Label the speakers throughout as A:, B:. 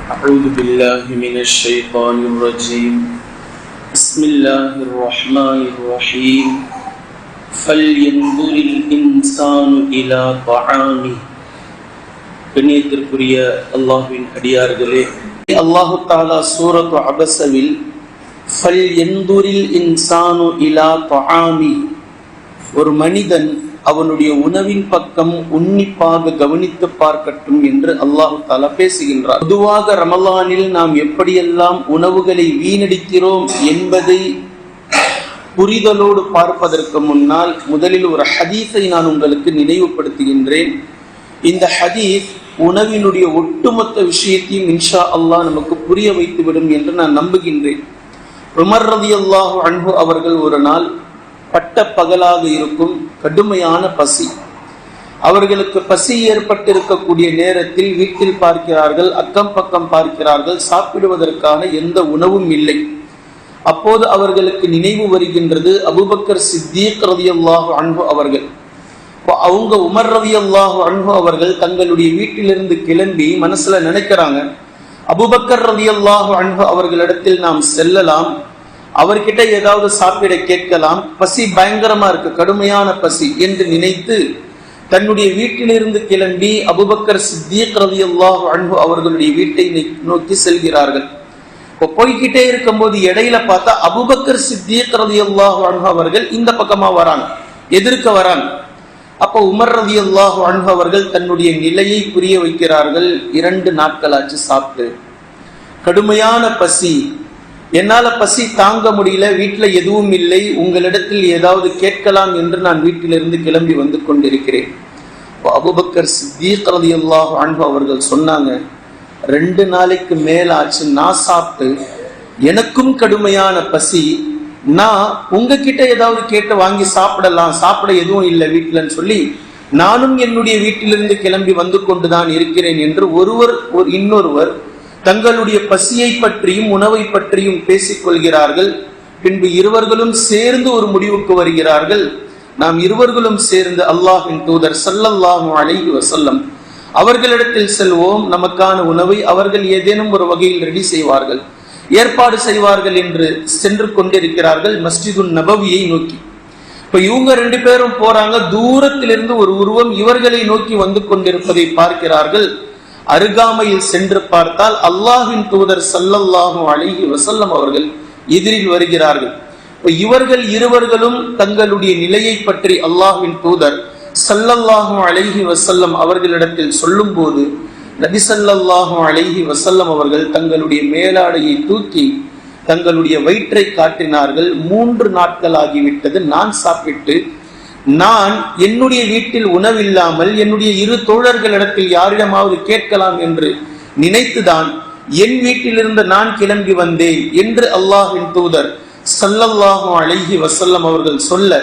A: أعوذ بالله من الشيطان الرجيم بسم الله الرحمن الرحيم فلينظر الإنسان إلى طعامه கண்ணியத்திற்குரிய அல்லாஹ்வின் அடியார்களே அல்லாஹு தாலா சூரத்து அபசவில் ஃபல் எந்தூரில் இன்சானு இலா தொஆமி ஒரு மனிதன் அவனுடைய உணவின் பக்கம் உன்னிப்பாக கவனித்து பார்க்கட்டும் என்று அல்லாஹு தாலா பேசுகின்றார் பொதுவாக ரமலானில் நாம் எப்படியெல்லாம் உணவுகளை வீணடிக்கிறோம் என்பதை புரிதலோடு பார்ப்பதற்கு முன்னால் முதலில் ஒரு ஹதீஸை நான் உங்களுக்கு நினைவுபடுத்துகின்றேன். இந்த ஹதீஸ் உணவினுடைய ஒட்டுமொத்த விஷயத்தையும் இன்ஷா அல்லாஹ் நமக்கு புரிய வைத்துவிடும் என்று நான் நம்புகின்றேன். உமர் ரதி அல்லாஹு அன்பு அவர்கள் ஒரு நாள் பட்ட பகலாக இருக்கும். கடுமையான பசி. அவர்களுக்கு பசி ஏற்பட்டிருக்கக்கூடிய நேரத்தில் வீட்டில் பார்க்கிறார்கள் அக்கம் பக்கம் பார்க்கிறார்கள் சாப்பிடுவதற்கான எந்த உணவும் இல்லை. அப்போது அவர்களுக்கு நினைவு வருகின்றது அபுபக்கர் சித்தீக் ரவி அல்லாஹு அன்பு அவர்கள் அவங்க உமர் ரவி அல்லாஹு அன்பு அவர்கள் தங்களுடைய வீட்டிலிருந்து கிளம்பி மனசுல நினைக்கிறாங்க அபுபக்கர் ரவி அல்லாஹு அன்பு அவர்களிடத்தில் நாம் செல்லலாம் அவர்கிட்ட ஏதாவது சாப்பிட கேட்கலாம். பசி பயங்கரமா இருக்கு கடுமையான பசி என்று நினைத்து தன்னுடைய வீட்டிலிருந்து கிளம்பி அபுபக்கர் சித்தீக் ரவி அல்லாஹு அன்பு அவர்களுடைய வீட்டை நோக்கி செல்கிறார்கள். இப்போ போய்கிட்டே இருக்கும்போது இடையில பார்த்தா அபுபக்கர் சித்தீக் ரவி அல்லாஹு அன்பு அவர்கள் இந்த பக்கமா வராங்க எதிர்க்க வராங்க. அப்போ உமர் ரவி அல்லாஹு அன்பு அவர்கள் தன்னுடைய நிலையை புரிய வைக்கிறார்கள். இரண்டு நாட்களாச்சு சாப்பிட்டு கடுமையான பசி என்னால பசி தாங்க முடியல வீட்டுல எதுவும் இல்லை உங்களிடத்தில் ஏதாவது கேட்கலாம் என்று நான் வீட்டிலிருந்து கிளம்பி வந்து கொண்டிருக்கிறேன். அபுபக்கர் சித்தீக் ரதி அல்லாஹு அன்பு அவர்கள் சொன்னாங்க ரெண்டு நாளைக்கு மேலாச்சு நான் சாப்பிட்டு எனக்கும் கடுமையான பசி நான் உங்ககிட்ட ஏதாவது கேட்டு வாங்கி சாப்பிடலாம் சாப்பிட எதுவும் இல்லை வீட்டிலன்னு சொல்லி நானும் என்னுடைய வீட்டிலிருந்து கிளம்பி வந்து கொண்டுதான் இருக்கிறேன் என்று ஒருவர் ஒரு இன்னொருவர் தங்களுடைய பசியை பற்றியும் உணவை பற்றியும் பேசிக்கொள்கிறார்கள். பின்பு இருவர்களும் சேர்ந்து ஒரு முடிவுக்கு வருகிறார்கள். நாம் இருவர்களும் சேர்ந்து அல்லாஹின் தூதர் சல்லல்லாஹு அலைஹி வசல்லம் அவர்களிடத்தில் செல்வோம். நமக்கான உணவை அவர்கள் ஏதேனும் ஒரு வகையில் ரெடி செய்வார்கள். ஏற்பாடு செய்வார்கள் என்று சென்று கொண்டிருக்கிறார்கள் மஸ்ஜிதுன் நபவியை நோக்கி. இப்ப இவங்க ரெண்டு பேரும் போறாங்க. தூரத்திலிருந்து ஒரு உருவம் இவர்களை நோக்கி வந்து கொண்டிருப்பதை பார்க்கிறார்கள். அருகாமையில் சென்று பார்த்தால் அல்லாஹின் தூதர் சல்லல்லாஹும் அழகி வசல்லம் அவர்கள் எதிரில் வருகிறார்கள். இவர்கள் இருவர்களும் தங்களுடைய நிலையை பற்றி அல்லாஹின் தூதர் சல்லல்லாஹும் அழகி வசல்லம் அவர்களிடத்தில் சொல்லும் போது நபிசல்லாஹும் அழகி வசல்லம் அவர்கள் தங்களுடைய மேலாடையை தூக்கி தங்களுடைய வயிற்றை காட்டினார்கள். மூன்று நாட்கள் ஆகிவிட்டது. நான் சாப்பிட்டு நான் என்னுடைய வீட்டில் உணவில்லாமல் என்னுடைய இரு தோழர்களிடத்தில் யாரிடமாவது கேட்கலாம் என்று நினைத்துதான் என் வீட்டிலிருந்து நான் கிளம்பி வந்தேன் என்று அல்லாஹின் தூதர் சல்லல்லாஹு அழகி வசல்லம் அவர்கள் சொல்ல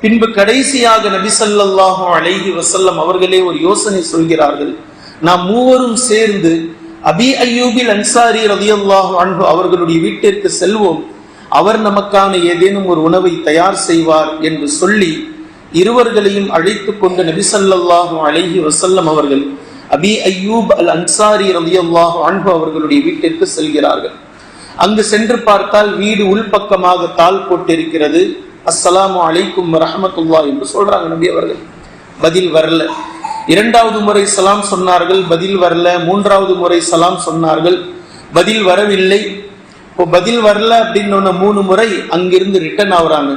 A: பின்பு கடைசியாக நபி சல்லாஹு அழகி வசல்லம் அவர்களே ஒரு யோசனை சொல்கிறார்கள். நாம் மூவரும் சேர்ந்து அபி அய்யூபில் அன்சாரி ரதியல்லாஹு அன்பு அவர்களுடைய வீட்டிற்கு செல்வோம். அவர் நமக்கான ஏதேனும் ஒரு உணவை தயார் செய்வார் என்று சொல்லி இருவர்களையும் அழைத்து கொண்ட நபிசல்லாஹு அலைஹி வசல்லம் அவர்கள் அபி அய்யூப் அல் அன்சாரி ரதியல்லாஹு அன்பு அவர்களுடைய வீட்டிற்கு செல்கிறார்கள். அங்கு சென்று பார்த்தால் வீடு உள்பக்கமாக தாள் போட்டிருக்கிறது. அஸ்ஸலாமு அலைக்கும் ரஹமத்துல்லா என்று சொல்றாங்க நபி அவர்கள். பதில் வரல. இரண்டாவது முறை சலாம் சொன்னார்கள் பதில் வரல. மூன்றாவது முறை சலாம் சொன்னார்கள் பதில் வரவில்லை. இப்போ பதில் வரல அப்படின்னு மூணு முறை அங்கிருந்து ரிட்டர்ன் ஆகுறாங்க.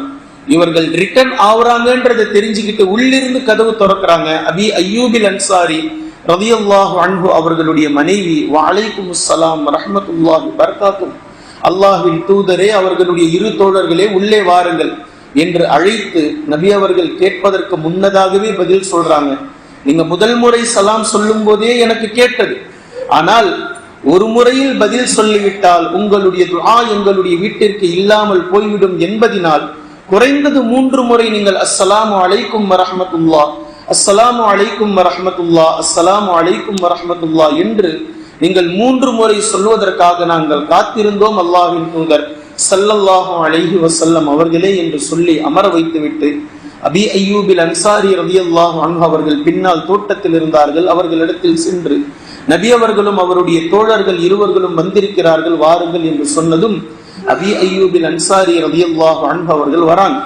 A: இவர்கள் ரிட்டர்ன் ஆகுறாங்கன்றதை தெரிஞ்சுக்கிட்டு உள்ளிருந்து கதவு திறக்கிறாங்க. அபி அய்யூபில் அன்சாரி ரதியல்லாஹு அன்பு அவர்களுடைய மனைவி வலைக்கும் சலாம் ரஹமத்துல்லாஹி பர்காத்தும் அல்லாஹின் தூதரே அவர்களுடைய இரு தோழர்களே உள்ளே வாருங்கள் என்று அழைத்து நபி அவர்கள் கேட்பதற்கு முன்னதாகவே பதில் சொல்றாங்க. நீங்க முதல் முறை சலாம் சொல்லும் போதே எனக்கு கேட்டது. ஆனால் ஒரு முறையில் பதில் சொல்லிவிட்டால் உங்களுடைய துஆ எங்களுடைய வீட்டிற்கு இல்லாமல் போய்விடும் என்பதினால் குறைந்தது மூன்று முறை நீங்கள் அஸ்ஸலாமு அலைக்கும் வரஹமத்துல்லா அஸ்ஸலாமு அலைக்கும் வரஹமத்துல்லா அஸ்ஸலாமு அலைக்கும் வரஹமத்துல்லா என்று நீங்கள் மூன்று முறை சொல்வதற்காக நாங்கள் காத்திருந்தோம் அல்லாஹின் தூதர் சல்லல்லாஹு அலைஹி வசல்லம் அவர்களே என்று சொல்லி அமர வைத்துவிட்டு அபி ஐயூபில் அன்சாரி ரதியல்லாஹு அன்ஹு அவர்கள் பின்னால் தோட்டத்தில் இருந்தார்கள். அவர்களிடத்தில் சென்று நபி அவர்களும் அவருடைய தோழர்கள் இருவர்களும் வந்திருக்கிறார்கள் வாருங்கள் என்று சொன்னதும் அபி ஐயூபின் அன்சாரி ரதியல்லாஹு அன்ஹு அவர்கள் வராங்க.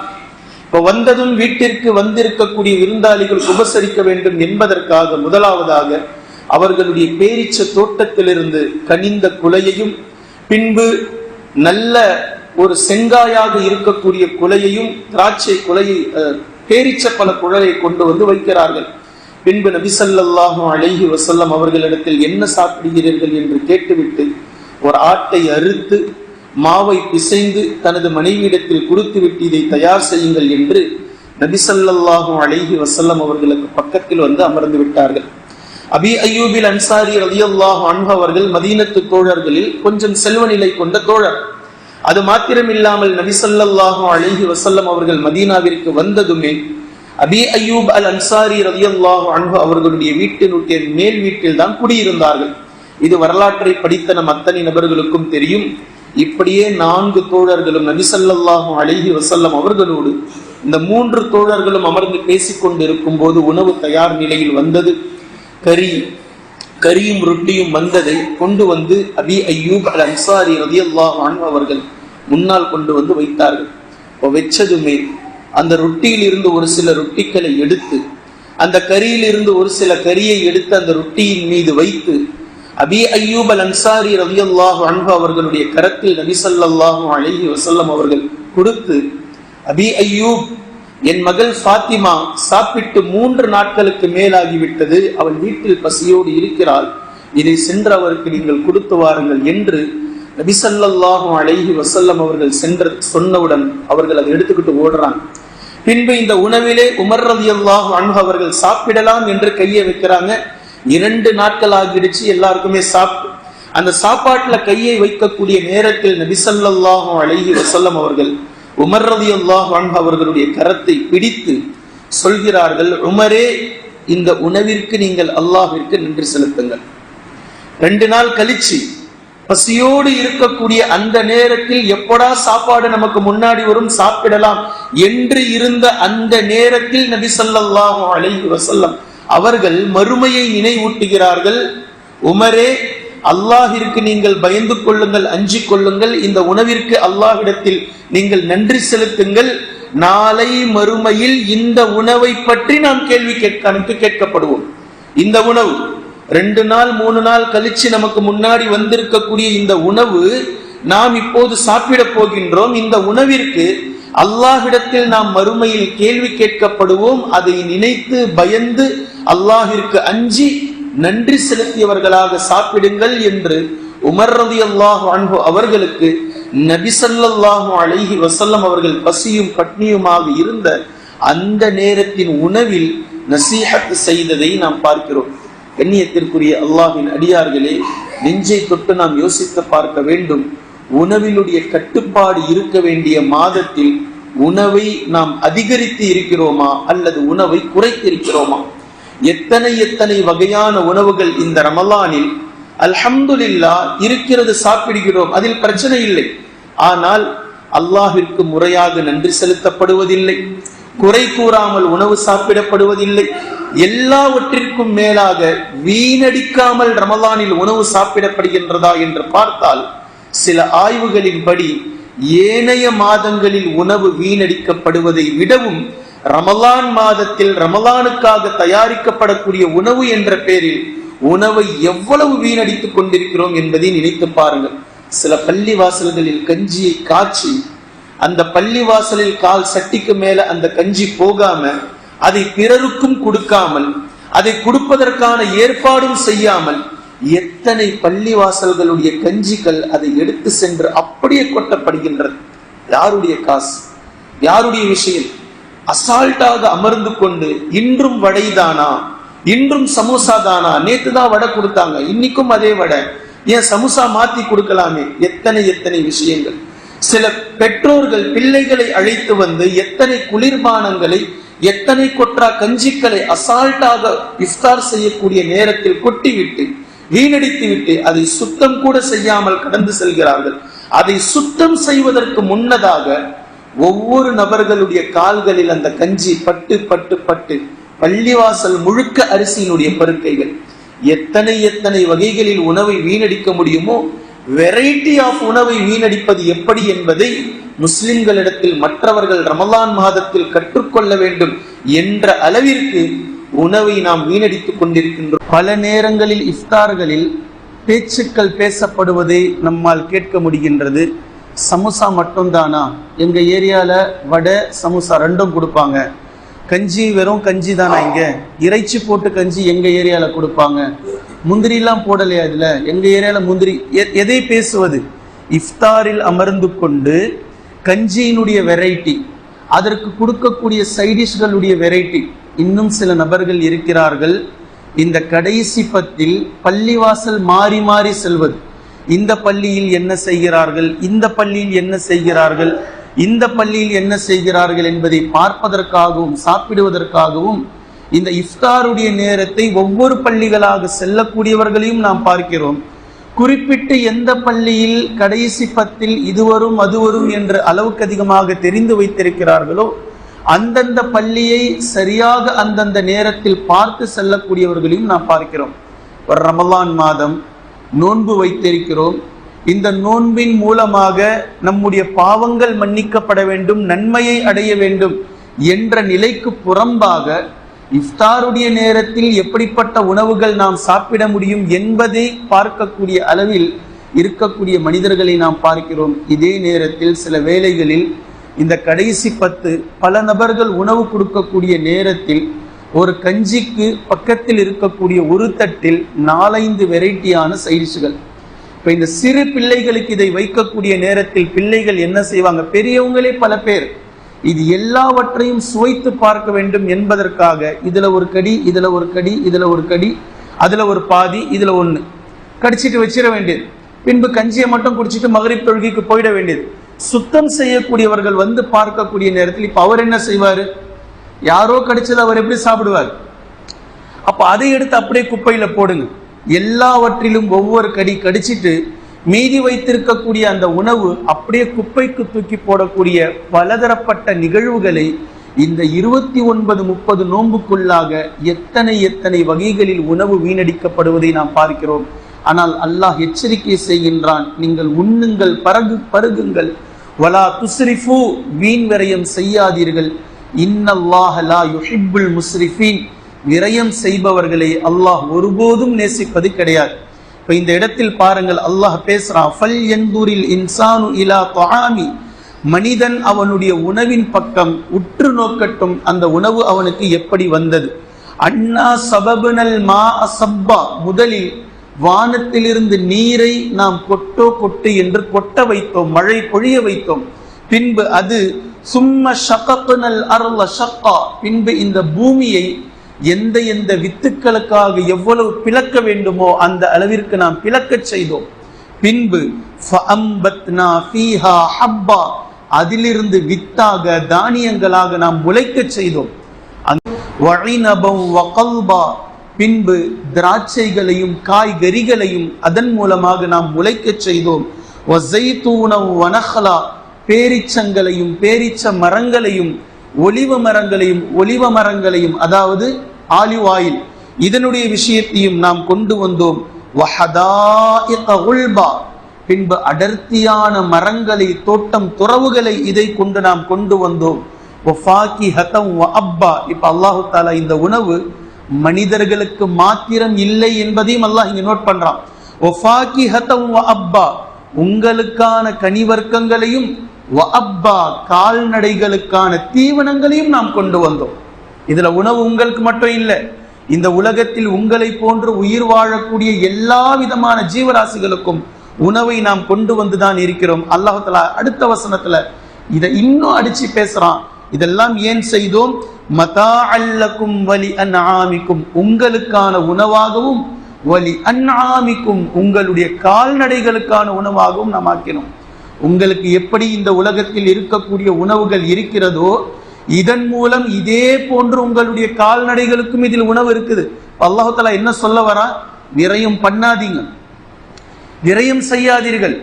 A: இப்ப வந்ததும் வீட்டிற்கு வந்திருக்கக்கூடிய விருந்தாளிகள் உபசரிக்க வேண்டும் என்பதற்காக முதலாவதாக அவர்களுடைய பேரிச்ச தோட்டத்திலிருந்து கனிந்த குலையையும் பின்பு நல்ல ஒரு செங்காயாக இருக்கக்கூடிய குலையையும் திராட்சை குலையை அஹ், பேரிச்ச பல குழலை கொண்டு வந்து வைக்கிறார்கள். பின்பு நபிசல்லாஹும் அழகி வசல்லம் அவர்களிடத்தில் என்ன சாப்பிடுகிறீர்கள் என்று கேட்டுவிட்டு ஒரு ஆட்டை அறுத்து மாவை பிசைந்து தனது மனைவியிடத்தில் கொடுத்துவிட்டு இதை தயார் செய்யுங்கள் என்று நபிசல்லாஹும் அழகி வசல்லம் அவர்களுக்கு பக்கத்தில் வந்து அமர்ந்து விட்டார்கள். அபி ஐயூபில் அன்சாரி ரதியல்லாஹ் அன்பு அவர்கள் மதீனத்து தோழர்களில் கொஞ்சம் செல்வ நிலை கொண்ட தோழர். அது மாத்திரமில்லாமல் நபிசல்லாஹும் அழகி வசல்லம் அவர்கள் மதீனாவிற்கு வந்ததுமே அபி ஐயூப் அல் அன்சாரி ரலியல்லாஹு அன்பு அவர்களுடைய வீட்டினுடைய மேல் வீட்டில் தான் குடியிருந்தார்கள். இது வரலாற்றை படித்த நம் அத்தனை நபர்களுக்கும் தெரியும். இப்படியே நான்கு தோழர்களும் நபிசல்லாஹும் அழகி வசல்லம் அவர்களோடு இந்த மூன்று தோழர்களும் அமர்ந்து பேசிக்கொண்டிருக்கும் போது உணவு தயார் நிலையில் வந்தது. கறி கரியும் ரொட்டியும் வந்ததை கொண்டு வந்து அபி ஐயூப் அல் அன்சாரி ரதியல்லாஹு அன்ஹு அவர்கள் முன்னால் கொண்டு வந்து வைத்தார்கள். இப்போ வச்சதுமே அந்த ரொட்டியில் இருந்து ஒரு சில ரொட்டிகளை எடுத்து அந்த கரியில் இருந்து ஒரு சில கரியை எடுத்து அந்த ரொட்டியின் மீது வைத்து அபி ஐயூப் அல் அன்சாரி ரலியல்லாஹு அன்பு அவர்களுடைய கரத்தில் நபிசல்லாஹு அழகி வசல்லம் அவர்கள் கொடுத்து அபி அய்யூப் என் மகள் ஃபாத்திமா சாப்பிட்டு மூன்று நாட்களுக்கு மேலாகிவிட்டது. அவள் வீட்டில் பசியோடு இருக்கிறாள். இதை சென்று அவருக்கு நீங்கள் கொடுத்து வாருங்கள் என்று நபி அழகி வசல்லம் அவர்கள் சென்ற சொன்னவுடன் அவர்கள் அதை எடுத்துக்கிட்டு ஓடுறாங்க. பின்பு இந்த உணவிலே உமர் ரலியல்லாஹு அன்பு அவர்கள் சாப்பிடலாம் என்று கையை வைக்கிறாங்க. இரண்டு நாட்கள் ஆகிடுச்சு எல்லாருக்குமே சாப்பிட்டு அந்த சாப்பாட்டுல கையை வைக்கக்கூடிய நேரத்தில் நபிசல்லாஹும் அழகி வசல்லம் அவர்கள் உமர் ரலியல்லாஹு அன்ஹு அவர்களுடைய கரத்தை பிடித்து சொல்கிறார்கள் உமரே இந்த உணவிற்கு நீங்கள் அல்லாஹிற்கு நன்றி செலுத்துங்கள். ரெண்டு நாள் கழிச்சு பசியோடு இருக்கக்கூடிய அந்த நேரத்தில் எப்படா சாப்பாடு நமக்கு முன்னாடி வரும் சாப்பிடலாம் என்று இருந்த அந்த நேரத்தில் நபி அழகி அலைஹி அவர்கள் மறுமையை நினைவூட்டுகிறார்கள். உமரே அல்லாஹிற்கு நீங்கள் பயந்து கொள்ளுங்கள் அஞ்சு கொள்ளுங்கள். இந்த உணவிற்கு அல்லாஹிடத்தில் நீங்கள் நன்றி செலுத்துங்கள். நாளை மறுமையில் இந்த உணவை பற்றி நாம் கேள்வி கேட்க கேட்கப்படுவோம். இந்த உணவு ரெண்டு நாள் மூணு நாள் கழிச்சு நமக்கு முன்னாடி வந்திருக்கக்கூடிய இந்த உணவு நாம் இப்போது சாப்பிட போகின்றோம். இந்த உணவிற்கு அல்லாஹ்விடத்தில் நாம் மறுமையில் கேள்வி கேட்கப்படுவோம். அதை நினைத்து பயந்து அல்லாஹிற்கு அஞ்சி நன்றி செலுத்தியவர்களாக சாப்பிடுங்கள் என்று உமர் ரலியல்லாஹு அன்பு அவர்களுக்கு நபிசல்லாஹு அழகி வசல்லம் அவர்கள் பசியும் பட்னியுமாக இருந்த அந்த நேரத்தின் உணவில் நசீஹத் செய்ததை நாம் பார்க்கிறோம். கண்ணியத்திற்குரிய அல்லாஹின் அடியார்களே நெஞ்சை தொட்டு நாம் யோசித்து பார்க்க வேண்டும். உணவினுடைய கட்டுப்பாடு இருக்க வேண்டிய மாதத்தில் உணவை நாம் அதிகரித்து இருக்கிறோமா அல்லது உணவை குறைத்திருக்கிறோமா எத்தனை எத்தனை வகையான உணவுகள் இந்த ரமலானில் அல்ஹம்துலில்லா இருக்கிறது சாப்பிடுகிறோம் அதில் பிரச்சனை இல்லை. ஆனால் அல்லாஹிற்கு முறையாக நன்றி செலுத்தப்படுவதில்லை குறை கூறாமல் உணவு சாப்பிடப்படுவதில்லை. எல்லாவற்றிற்கும் மேலாக வீணடிக்காமல் ரமலானில் உணவு சாப்பிடப்படுகின்றதா என்று பார்த்தால் சில ஆய்வுகளின்படி ஏனைய மாதங்களில் உணவு வீணடிக்கப்படுவதை விடவும் ரமலான் மாதத்தில் ரமலானுக்காக தயாரிக்கப்படக்கூடிய உணவு என்ற பெயரில் உணவை எவ்வளவு வீணடித்துக் கொண்டிருக்கிறோம் என்பதை நினைத்து பாருங்கள். சில பள்ளி வாசல்களில் கஞ்சியை காய்ச்சி அந்த பள்ளி வாசலில் கால் சட்டிக்கு மேல அந்த கஞ்சி போகாம அதை பிறருக்கும் கொடுக்காமல் அதை கொடுப்பதற்கான ஏற்பாடும் செய்யாமல் எத்தனை பள்ளி வாசல்களுடைய கஞ்சிகள் அதை எடுத்து சென்று அப்படியே கொட்டப்படுகின்றது. யாருடைய காசு? யாருடைய விஷயம்? அசால்ட்டாக அமர்ந்து கொண்டு இன்றும் வடைதானா? இன்றும் சமோசா தானா நேத்து தான் வடை கொடுத்தாங்க. இன்னைக்கும் அதே வடை. ஏன் சமோசா மாத்தி கொடுக்கலாமே? எத்தனை எத்தனை விஷயங்கள். சில பெற்றோர்கள் பிள்ளைகளை அழைத்து வந்து எத்தனை குளிர்பானங்களை எத்தனை கொற்றா கஞ்சிக்களை அசால்ட்டாக இஃப்தார் செய்யக்கூடிய நேரத்தில் கொட்டிவிட்டு வீணடித்து விட்டு அதை சுத்தம் கூட செய்யாமல் கடந்து செல்கிறார்கள். அதை சுத்தம் செய்வதற்கு முன்னதாக ஒவ்வொரு நபர்களுடைய கால்களில் அந்த கஞ்சி பட்டு பட்டு பட்டு பள்ளிவாசல் முழுக்க அரிசியினுடைய பருக்கைகள். எத்தனை எத்தனை வகைகளில் உணவை வீணடிக்க முடியுமோ வெரைட்டி ஆஃப் உணவை வீணடிப்பது எப்படி என்பதை முஸ்லிம்களிடத்தில் மற்றவர்கள் ரமலான் மாதத்தில் கற்றுக்கொள்ள வேண்டும் என்ற அளவிற்கு உணவை நாம் வீணடித்துக் கொண்டிருக்கின்றோம். பல நேரங்களில் இஃப்தார்களில் பேச்சுக்கள் பேசப்படுவதை நம்மால் கேட்க முடிகின்றது. சமோசா மட்டும்தானா? எங்கள் ஏரியாவில் வடை சமோசா ரெண்டும் கொடுப்பாங்க. கஞ்சி வெறும் கஞ்சி தானா இங்கே? இறைச்சி போட்டு கஞ்சி எங்கள் ஏரியாவில் கொடுப்பாங்க. முந்திரிலாம் போடலையா இதில்? எங்கள் ஏரியாவில் முந்திரி எ- எதை பேசுவது? இஃப்தாரில் அமர்ந்து கொண்டு கஞ்சியினுடைய வெரைட்டி அதற்கு கொடுக்கக்கூடிய சைடிஷ்களுடைய வெரைட்டி இன்னும் சில நபர்கள் இருக்கிறார்கள். இந்த கடைசி பத்தில் பள்ளிவாசல் மாறி மாறி செல்வது. இந்த பள்ளியில் என்ன செய்கிறார்கள்? இந்த பள்ளியில் என்ன செய்கிறார்கள்? இந்த பள்ளியில் என்ன செய்கிறார்கள் என்பதை பார்ப்பதற்காகவும் சாப்பிடுவதற்காகவும் இந்த இஃப்தாருடைய நேரத்தை ஒவ்வொரு பள்ளிகளாக செல்லக்கூடியவர்களையும் நாம் பார்க்கிறோம். குறிப்பிட்டு எந்த பள்ளியில் கடைசி பத்தில் இது வரும் அது வரும் என்று அளவுக்கு அதிகமாக தெரிந்து வைத்திருக்கிறார்களோ அந்தந்த பள்ளியை சரியாக அந்தந்த நேரத்தில் பார்த்து செல்லக்கூடியவர்களையும் நாம் பார்க்கிறோம். ஒரு ரமலான் மாதம் நோன்பு வைத்திருக்கிறோம். இந்த நோன்பின் மூலமாக நம்முடைய பாவங்கள் மன்னிக்கப்பட வேண்டும் நன்மையை அடைய வேண்டும் என்ற நிலைக்கு புறம்பாக இஃப்தாருடைய நேரத்தில் எப்படிப்பட்ட உணவுகள் நாம் சாப்பிட முடியும் என்பதை பார்க்கக்கூடிய அளவில் இருக்கக்கூடிய மனிதர்களை நாம் பார்க்கிறோம். இதே நேரத்தில் சில வேளைகளில் இந்த கடைசி பத்து பல நபர்கள் உணவு கொடுக்கக்கூடிய நேரத்தில் ஒரு கஞ்சிக்கு பக்கத்தில் இருக்கக்கூடிய ஒரு தட்டில் நாலைந்து வெரைட்டியான சைடிஷுகள். இப்போ இந்த சிறு பிள்ளைகளுக்கு இதை வைக்கக்கூடிய நேரத்தில் பிள்ளைகள் என்ன செய்வாங்க? பெரியவங்களே பல பேர். இது எல்லாவற்றையும் சுவைத்து பார்க்க வேண்டும் என்பதற்காக இதுல ஒரு கடி இதுல ஒரு கடி இதுல ஒரு கடி அதுல ஒரு பாதி இதுல ஒண்ணு. கடிச்சிட்டு வச்சிட வேண்டியது. பின்பு கஞ்சியை மட்டும் குடிச்சிட்டு மகரிப் தொழுகைக்கு போயிட வேண்டியது. சுத்தம் செய்யக்கூடியவர்கள் வந்து பார்க்கக்கூடிய நேரத்தில் இப்ப அவர் என்ன செய்வாரு? யாரோ கடிச்சது அவர் எப்படி சாப்பிடுவார்? அப்ப அதை எடுத்து அப்படியே குப்பையில போடுங்க. எல்லாவற்றிலும் ஒவ்வொரு கடி கடிச்சிட்டு மீதி வைத்திருக்கக்கூடிய அந்த உணவு அப்படியே குப்பைக்கு தூக்கி போடக்கூடிய பலதரப்பட்ட நிகழ்வுகளை இந்த இருபத்தி ஒன்பது முப்பது நோன்புக்குள்ளாக எத்தனை எத்தனை வகைகளில் உணவு வீணடிக்கப்படுவதை நாம் பார்க்கிறோம். ஆனால் அல்லாஹ் எச்சரிக்கை செய்கின்றான் நீங்கள் உண்ணுங்கள் பரகு பருகுங்கள். வலா துஸ்ரிஃபு வீண் விரயம் செய்யாதீர்கள். இன்னல்லாஹலா யுஹிப்புல் முஸ்ரிஃபீன். விரயம் செய்பவர்களை அல்லாஹ் ஒருபோதும் நேசிப்பது கிடையாது. இப்ப இந்த இடத்தில் பாருங்கள் அல்லாஹ் பேசுறான் ஃபல் எந்தூரில் இன்சானு இலா தொஆமி மனிதன் அவனுடைய உணவின் பக்கம் உற்று நோக்கட்டும் அந்த உணவு அவனுக்கு எப்படி வந்தது? அண்ணா சபபுனல் மா அசப்பா முதலில் வானத்திலிருந்து நீரை நாம் கொட்டோ கொட்டு என்று கொட்ட வைத்தோம் மழை பொழிய வைத்தோம். பின்பு அது சும்ம ஷகப்புனல் அருள ஷக்கா. பின்பு இந்த பூமியை எந்த எந்த வித்துக்களுக்காக எவ்வளவு பிளக்க வேண்டுமோ அந்த அளவிற்கு நாம் பிளக்கச் செய்தோம். பின்பு ஃபீஹா ஹப்பா. அதிலிருந்து வித்தாக தானியங்களாக நாம் முளைக்கச் செய்தோம். வழிநபம் பின்பு திராட்சைகளையும் காய்கறிகளையும் அதன் மூலமாக நாம் முளைக்கச் செய்தோம். வனஹலா பேரிச்சங்களையும் பேரிச்ச மரங்களையும் ஒலிவ மரங்களையும் ஒலிவ மரங்களையும் அதாவது ஆலிவ் ஆயில் இதனுடைய விஷயத்தையும் நாம் கொண்டு வந்தோம். உல்பா பின்பு அடர்த்தியான மரங்களை தோட்டம் துறவுகளை இதை கொண்டு நாம் கொண்டு வந்தோம். அப்பா இப்ப அல்லாஹு தாலா இந்த உணவு மனிதர்களுக்கு மாத்திரம் இல்லை என்பதையும் அல்லாஹ் இங்க நோட் பண்றான். அப்பா உங்களுக்கான கனிவர்க்கங்களையும் அப்பா கால்நடைகளுக்கான தீவனங்களையும் நாம் கொண்டு வந்தோம். இதுல உணவு உங்களுக்கு மட்டும் இல்லை இந்த உலகத்தில் உங்களை போன்று உயிர் வாழக்கூடிய எல்லா விதமான ஜீவராசிகளுக்கும் உணவை நாம் கொண்டு வந்துதான் இருக்கிறோம். அல்லாஹ் அடுத்த வசனத்துல இதை இன்னும் அடிச்சு பேசுறான். இதெல்லாம் ஏன் செய்தோம்? மதா அல்லக்கும் வலி அன்ஆமிக்கும். உங்களுக்கான உணவாகவும் வலி அண்ணாமிக்கும் உங்களுடைய கால்நடைகளுக்கான உணவாகவும் நாம் ஆக்கினோம். உங்களுக்கு எப்படி இந்த உலகத்தில் இருக்கக்கூடிய உணவுகள் இருக்கிறதோ இதன் மூலம் இதே போன்று உங்களுடைய கால்நடைகளுக்கும் இதில் உணவு இருக்குது. அல்லாஹ் என்ன சொல்ல வரா? விரயம் பண்ணாதீங்க. விரயம் செய்யாதீர்கள்.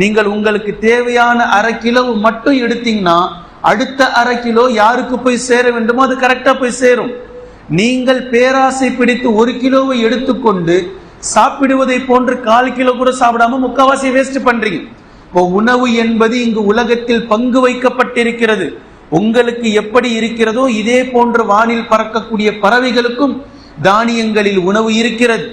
A: நீங்கள் உங்களுக்கு தேவையான அரை கிலோ மட்டும் எடுத்தீங்கன்னா அடுத்த அரை கிலோ யாருக்கு போய் சேர வேண்டுமோ அது கரெக்டா போய் சேரும். நீங்கள் பேராசை பிடித்து ஒரு கிலோவை எடுத்துக்கொண்டு சாப்பிடுவதை போன்று கால் கிலோ கூட சாப்பிடாம முக்காவாசி வேஸ்ட் பண்றீங்க. இப்போ உணவு என்பது இங்கு உலகத்தில் பங்கு வைக்கப்பட்டிருக்கிறது. உங்களுக்கு எப்படி இருக்கிறதோ இதே போன்று வானில் பறக்கக்கூடிய பறவைகளுக்கும் தானியங்களில் உணவு இருக்கிறது.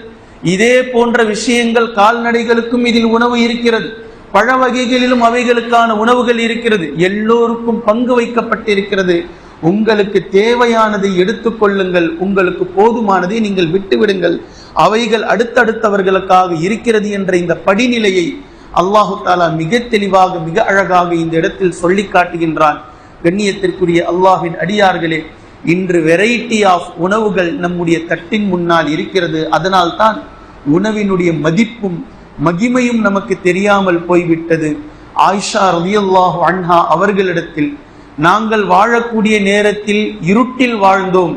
A: இதே போன்ற விஷயங்கள் கால்நடைகளுக்கும் இதில் உணவு இருக்கிறது. பழ வகைகளிலும் அவைகளுக்கான உணவுகள் இருக்கிறது. எல்லோருக்கும் பங்கு வைக்கப்பட்டிருக்கிறது. உங்களுக்கு தேவையானதை எடுத்துக்கொள்ளுங்கள் உங்களுக்கு போதுமானதை நீங்கள் விட்டுவிடுங்கள். அவைகள் அடுத்தடுத்தவர்களுக்காக இருக்கிறது என்ற இந்த படிநிலையை அல்லாஹு தாலா மிக தெளிவாக மிக அழகாக இந்த இடத்தில் சொல்லி காட்டுகின்றான். கண்ணியத்திற்குரிய அல்லாஹின் அடியார்களே இன்று வெரைட்டி ஆஃப் உணவுகள் நம்முடைய தட்டின் முன்னால் இருக்கிறது. அதனால் தான் உணவினுடைய மதிப்பும் மகிமையும் நமக்கு தெரியாமல் போய்விட்டது. ஆயிஷா ரதியல்லாஹு அன்ஹா அவர்களிடத்தில் நாங்கள் வாழக்கூடிய நேரத்தில் இருட்டில் வாழ்ந்தோம்.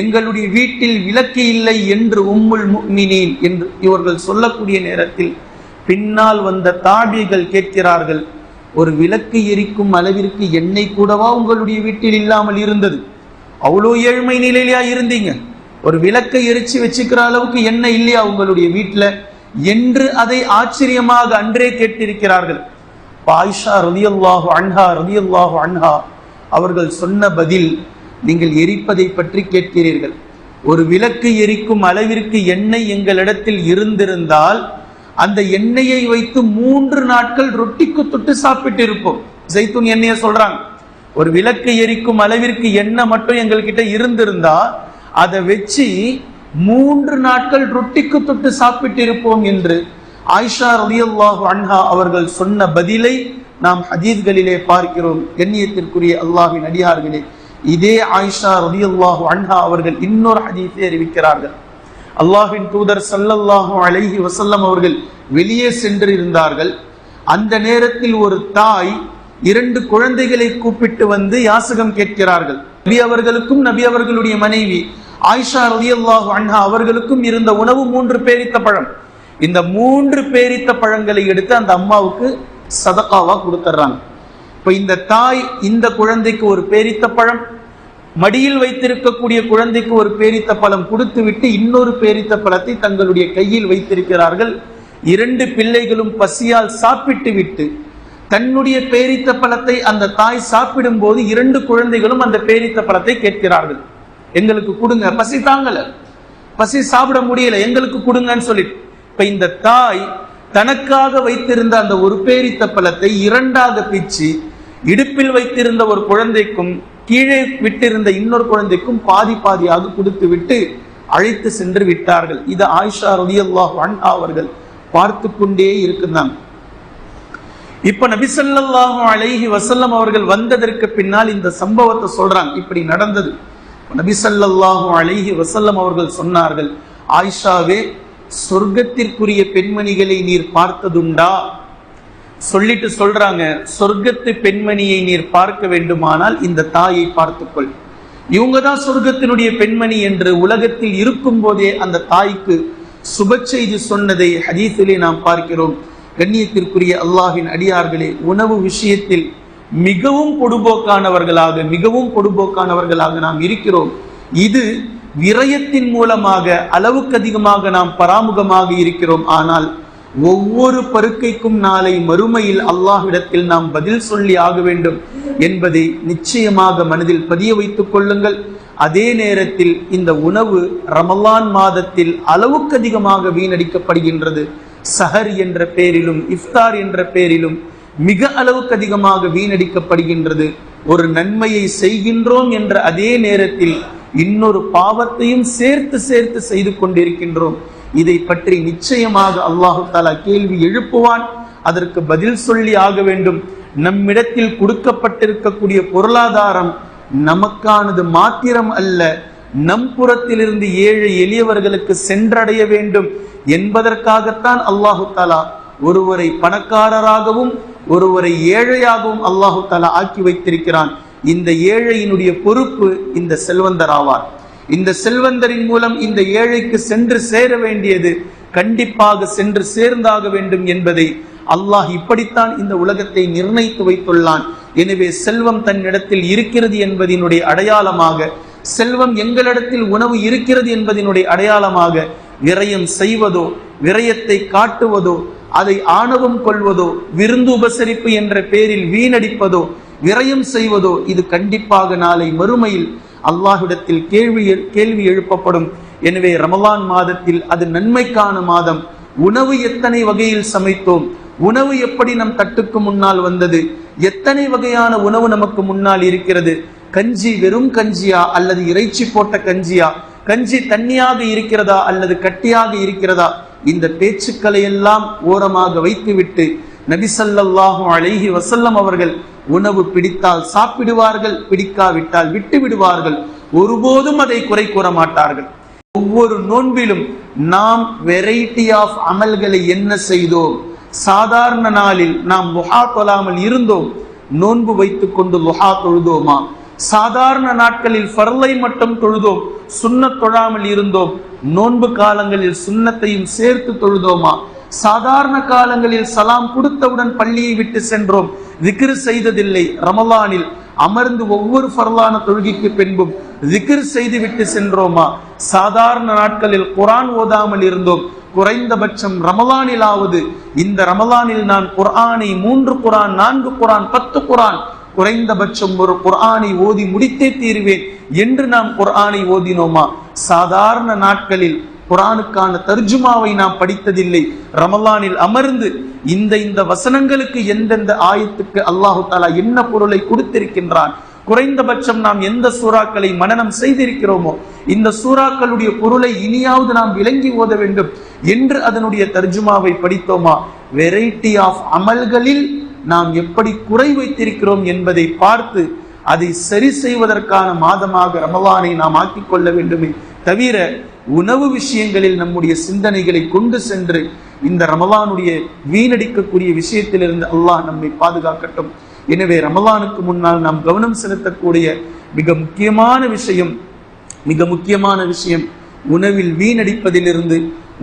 A: எங்களுடைய வீட்டில் விளக்கு இல்லை என்று உம்முல் முக்மினீன் என்று இவர்கள் சொல்லக்கூடிய நேரத்தில் பின்னால் வந்த தாபிகள் கேட்கிறார்கள். ஒரு விளக்கு எரிக்கும் அளவிற்கு எண்ணெய் கூடவா உங்களுடைய வீட்டில் இல்லாமல் இருந்தது? அவ்வளோ ஏழ்மை நிலையிலையா இருந்தீங்க. ஒரு விளக்கை எரிச்சு வச்சுக்கிற அளவுக்கு எண்ணெய் இல்லையா உங்களுடைய வீட்டில் என்று அதை ஆச்சரியமாக அன்றே கேட்டிருக்கிறார்கள். பாய்ஷா ரதியல்லாஹு அன்ஹா ரதியல்லாஹு அன்ஹா அவர்கள் சொன்ன பதில் நீங்கள் எரிப்பதை பற்றி கேட்கிறீர்கள். ஒரு விளக்கு எரிக்கும் அளவிற்கு எண்ணெய் எங்களிடத்தில் இருந்திருந்தால் அந்த எண்ணெயை வைத்து மூன்று நாட்கள் ரொட்டிக்கு தொட்டு சாப்பிட்டு இருப்போம் ஜெய்தூன் எண்ணெயை சொல்றாங்க. ஒரு விளக்கு எரிக்கும் அளவிற்கு எண்ணெய் மட்டும் எங்கள்கிட்ட இருந்திருந்தா அதை வச்சு மூன்று நாட்கள் ரொட்டிக்கு தொட்டு சாப்பிட்டு இருப்போம் என்று ஆயிஷா ரலியல்லாஹு அன்ஹா அவர்கள் சொன்ன பதிலை நாம் ஹதீஸ்களிலே பார்க்கிறோம் கண்ணியத்திற்குரிய அல்லாஹின் அடியார்களே. இதே ஆயிஷா ரலியல்லாஹு அன்ஹா அவர்கள் இன்னொரு ஹதீஸை அறிவிக்கிறார்கள். அல்லாஹின் தூதர் சல்லல்லாஹு அழகி வசல்லம் அவர்கள் வெளியே சென்று இருந்தார்கள் அந்த நேரத்தில் ஒரு தாய் இரண்டு குழந்தைகளை கூப்பிட்டு வந்து யாசகம் கேட்கிறார்கள். நபி அவர்களுக்கும் நபி அவர்களுடைய மனைவி ஆயிஷா ரலியல்லாஹு அன்ஹா அவர்களுக்கும் இருந்த உணவு மூன்று பேரித்த பழம். இந்த மூன்று பேரித்த பழங்களை எடுத்து அந்த அம்மாவுக்கு சதக்காவாக கொடுத்துட்றாங்க இப்ப இந்த தாய் இந்த குழந்தைக்கு ஒரு பேரித்த பழம் மடியில் வைத்திருக்கக்கூடிய குழந்தைக்கு ஒரு பேரித்த பழம் கொடுத்து விட்டு இன்னொரு பேரித்த பழத்தை தங்களுடைய கையில் வைத்திருக்கிறார்கள். இரண்டு பிள்ளைகளும் பசியால் சாப்பிட்டு விட்டு தன்னுடைய பேரித்த பழத்தை அந்த தாய் சாப்பிடும் போது இரண்டு குழந்தைகளும் அந்த பேரித்த பழத்தை கேட்கிறார்கள். எங்களுக்கு கொடுங்க. பசி தாங்கல. பசி சாப்பிட முடியல. எங்களுக்கு கொடுங்கன்னு சொல்லிட்டு. இப்ப இந்த தாய் தனக்காக வைத்திருந்த அந்த ஒரு பேரித்த பழத்தை இரண்டாக பிச்சு இடுப்பில் வைத்திருந்த ஒரு குழந்தைக்கும் கீழே விட்டிருந்த இன்னொரு குழந்தைக்கும் பாதி பாதியாக கொடுத்து விட்டு அழைத்து சென்று விட்டார்கள். இது ஆயிஷா ரலியல்லாஹு அன்ஹா அவர்கள் பார்த்து கொண்டே இருக்குந்தாங்க இப்ப நபிசல்லாஹு அலைஹி வசல்லம் அவர்கள் வந்ததற்கு பின்னால் இந்த சம்பவத்தை சொல்றாங்க. இப்படி நடந்தது. நபிசல்லாஹு அலைஹி வசல்லம் அவர்கள் சொன்னார்கள் ஆயிஷாவே சொர்க்கத்திற்குரிய பெண்மணிகளை நீர் பார்த்ததுண்டா? சொல்லிட்டு சொல்றாங்க சொர்க்கத்து பெண்மணியை நீர் பார்க்க வேண்டுமானால் இந்த தாயை பார்த்துக்கொள். இவங்க தான் சொர்க்கத்தினுடைய பெண்மணி என்று உலகத்தில் இருக்கும் போதே அந்த தாய்க்கு சுப செய்தி சொன்னதை ஹதீஸிலே நாம் பார்க்கிறோம். கண்ணியத்திற்குரிய அல்லாஹின் அடியார்களே உணவு விஷயத்தில் மிகவும் பொடுபோக்கானவர்களாக மிகவும் பொடுபோக்கானவர்களாக நாம் இருக்கிறோம். இது விரயத்தின் மூலமாக அளவுக்கு அதிகமாக நாம் பராமுகமாக இருக்கிறோம். ஆனால் ஒவ்வொரு பருக்கைக்கும் நாளை மறுமையில் அல்லாஹ்விடத்தில் நாம் பதில் சொல்லி ஆக வேண்டும் என்பதை நிச்சயமாக மனதில் பதிய வைத்துக் கொள்ளுங்கள். அதே நேரத்தில் இந்த உணவு ரமலான் மாதத்தில் அளவுக்கு அதிகமாக வீணடிக்கப்படுகின்றது. சஹர் என்ற பெயரிலும் இஃப்தார் என்ற பெயரிலும் மிக அளவுக்கு அதிகமாக வீணடிக்கப்படுகின்றது. ஒரு நன்மையை செய்கின்றோம் என்ற அதே நேரத்தில் இன்னொரு பாவத்தையும் சேர்த்து சேர்த்து செய்து கொண்டிருக்கின்றோம். இதை பற்றி நிச்சயமாக அல்லாஹு தாலா கேள்வி எழுப்புவான். அதற்கு பதில் சொல்லி ஆக வேண்டும். நம்மிடத்தில் கொடுக்கப்பட்டிருக்கக்கூடிய பொருளாதாரம் நமக்கானது மாத்திரம் அல்ல நம் புறத்திலிருந்து ஏழை எளியவர்களுக்கு சென்றடைய வேண்டும் என்பதற்காகத்தான் அல்லாஹு தாலா ஒருவரை பணக்காரராகவும் ஒருவரை ஏழையாகவும் அல்லாஹு தாலா ஆக்கி வைத்திருக்கிறான். இந்த ஏழையினுடைய பொறுப்பு இந்த செல்வந்தர் ஆவார் இந்த செல்வந்தரின் மூலம் இந்த ஏழைக்கு சென்று சேர வேண்டியது கண்டிப்பாக சென்று சேர்ந்தாக வேண்டும் என்பதை அல்லாஹ் இப்படித்தான் இந்த உலகத்தை நிர்ணயித்து வைத்துள்ளான். எனவே செல்வம் தன்னிடத்தில் இருக்கிறது என்பதனுடைய அடையாளமாக செல்வம் எங்களிடத்தில் உணவு இருக்கிறது என்பதனுடைய அடையாளமாக விரயம் செய்வதோ விரயத்தை காட்டுவதோ அதை ஆணவம் கொள்வதோ விருந்து உபசரிப்பு என்ற பெயரில் வீணடிப்பதோ விரயம் செய்வதோ இது கண்டிப்பாக நாளை மறுமையில் அல்லாஹ்விடத்தில் கேள்வி கேள்வி எழுப்பப்படும். எனவே ரமலான் மாதத்தில் அது நன்மைக்கான மாதம். உணவு எத்தனை வகையில் சமைத்தோம்? உணவு எப்படி நம் தட்டுக்கு முன்னால் வந்தது? எத்தனை வகையான உணவு நமக்கு முன்னால் இருக்கிறது? கஞ்சி வெறும் கஞ்சியா? அல்லது இறைச்சி போட்ட கஞ்சியா? கஞ்சி தண்ணியாக இருக்கிறதா? அல்லது கட்டியாக இருக்கிறதா? இந்த பேச்சுக்களை எல்லாம் ஓரமாக வைத்துவிட்டு நபிசல்லாஹு அழகி வசல்லம் அவர்கள் உணவு பிடித்தால் சாப்பிடுவார்கள் பிடிக்காவிட்டால் விட்டு விடுவார்கள் ஒருபோதும் அதை குறை கூற மாட்டார்கள். ஒவ்வொரு நோன்பிலும் நாம் வெரைட்டி ஆஃப் அமல்களை என்ன செய்தோம்? சாதாரண நாளில் நாம் லுஹா தொழாமல் இருந்தோம். நோன்பு வைத்துக் கொண்டு லுஹா தொழுதோமா? சாதாரண நாட்களில் ஃபர்லை மட்டும் தொழுதோம். சுண்ணத் தொழாமல் இருந்தோம். நோன்பு காலங்களில் சுண்ணத்தையும் சேர்த்து தொழுதோமா? சாதாரண காலங்களில் சலாம் கொடுத்தவுடன் பள்ளியை விட்டு சென்றோம். திக்ரு செய்ததில்லை. ரமலானில் அமர்ந்து ஒவ்வொரு ஃபர்லான தொழுகைக்கு பின்பும் திக்ர் செய்து விட்டு சென்றோமா? சாதாரண நாட்களில் குரான் ஓதாமல் இருந்தோம். குறைந்தபட்சம் ரமலானிலாவது இந்த ரமலானில் நான் குர்ஆனை மூன்று குரான் நான்கு குரான் பத்து குரான் குறைந்தபட்சம் ஒரு குர்ஆனை ஓதி முடித்தே தீருவேன். என்று நாம் குர்ஆனை ஓதினோமா? சாதாரண நாட்களில் குரானுக்கான தர்ஜுமாவை நாம் படித்ததில்லை. ரமலானில் அமர்ந்து இந்த இந்த வசனங்களுக்கு எந்தெந்த ஆயத்துக்கு அல்லாஹு தாலா என்ன பொருளை கொடுத்திருக்கின்றான் குறைந்தபட்சம் நாம் எந்த சூறாக்களை மனனம் செய்திருக்கிறோமோ இந்த சூறாக்களுடைய பொருளை இனியாவது நாம் விளங்கி ஓத வேண்டும் என்று அதனுடைய தர்ஜுமாவை படித்தோமா? வெரைட்டி ஆஃப் அமல்களில் நாம் எப்படி குறை வைத்திருக்கிறோம் என்பதை பார்த்து அதை சரி செய்வதற்கான மாதமாக ரமலானை நாம் ஆக்கிக் கொள்ள வேண்டுமே தவிர உணவு விஷயங்களில் நம்முடைய சிந்தனைகளை கொண்டு சென்று இந்த ரமலானுடைய வீணடிக்கக்கூடிய விஷயத்திலிருந்து அல்லாஹ் நம்மை பாதுகாக்கட்டும். எனவே ரமலானுக்கு முன்னால் நாம் கவனம் செலுத்தக்கூடிய மிக முக்கியமான விஷயம் மிக முக்கியமான விஷயம் உணவில் வீணடிப்பதிலிருந்து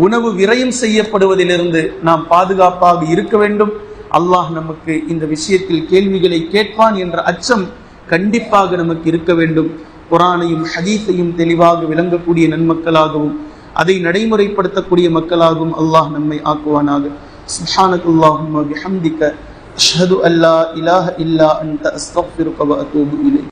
A: உணவு விரயம் செய்யப்படுவதிலிருந்து நாம் பாதுகாப்பாக இருக்க வேண்டும். அல்லாஹ் நமக்கு இந்த விஷயத்தில் கேள்விகளை கேட்பான் என்ற அச்சம் கண்டிப்பாக நமக்கு இருக்க வேண்டும். குரானையும் ஹதீஸையும் தெளிவாக விளங்கக்கூடிய நன்மக்களாகவும் அதை நடைமுறைப்படுத்தக்கூடிய மக்களாகவும் அல்லாஹ் நம்மை ஆக்குவானாக. சுஹானக் அல்லாஹும் பிஹம்திக அஷ்ஹது அல்லா இலாஹ இல்லா அன்த அஸ்தக்ஃபிருக வ அத்தூபு இலைக்.